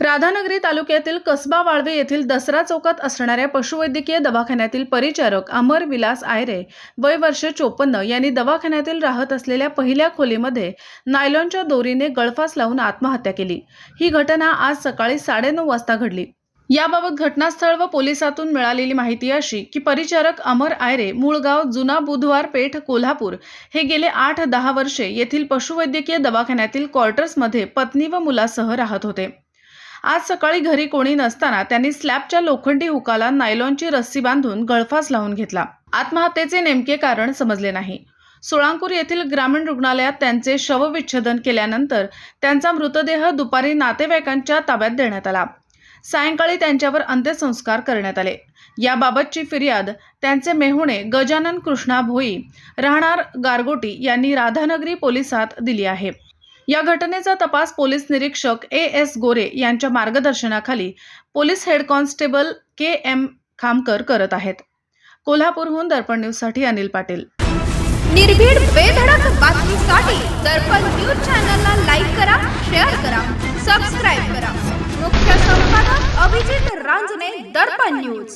राधानगरी तालुक्यातील कसबा वाळवे येथील दसरा चौकात असणाऱ्या पशुवैद्यकीय दवाखान्यातील परिचारक अमर विलास आयरे वय वर्ष चोपन्न यांनी दवाखान्यातील राहत असलेल्या पहिल्या खोलीमध्ये नायलॉनच्या दोरीने गळफास लावून आत्महत्या केली. ही घटना आज सकाळी साडेनऊ वाजता घडली. याबाबत घटनास्थळ व पोलिसातून मिळालेली माहिती अशी की परिचारक अमर आयरे मूळ गाव जुना बुधवार पेठ कोल्हापूर हे गेले आठ दहा वर्षे येथील पशुवैद्यकीय दवाखान्यातील क्वार्टर्समध्ये पत्नी व मुलासह राहत होते. आज सकाळी घरी कोणी नसताना त्यांनी स्लॅबच्या लोखंडी हुकाला नायलॉनची रस्सी बांधून गळफास लावून घेतला. आत्महत्येचे नेमके कारण समजले नाही. सोळांकूर येथील ग्रामीण रुग्णालयात त्यांचे शवविच्छेदन केल्यानंतर त्यांचा मृतदेह दुपारी नातेवाईकांच्या ताब्यात देण्यात आला. सायंकाळी त्यांच्यावर अंत्यसंस्कार करण्यात आले. याबाबतची फिर्याद त्यांचे मेहुणे गजानन कृष्णा भोई राहणार गारगोटी यांनी राधानगरी पोलिसात दिली आहे. या घटनेचा तपास पोलीस निरीक्षक ए एस गोरे यांच्या मार्गदर्शनाखाली police head constable K M Khamkar करत आहेत. कोल्हापूरहून दर्पण न्यूजसाठी अनिल पाटील. निर्भीड बेधडक बातमीसाठी दर्पण न्यूज चॅनलला लाईक करा शेअर करा सबस्क्राईब करा. मुख्य संपादक अभिजित रांजणे दर्पण न्यूज.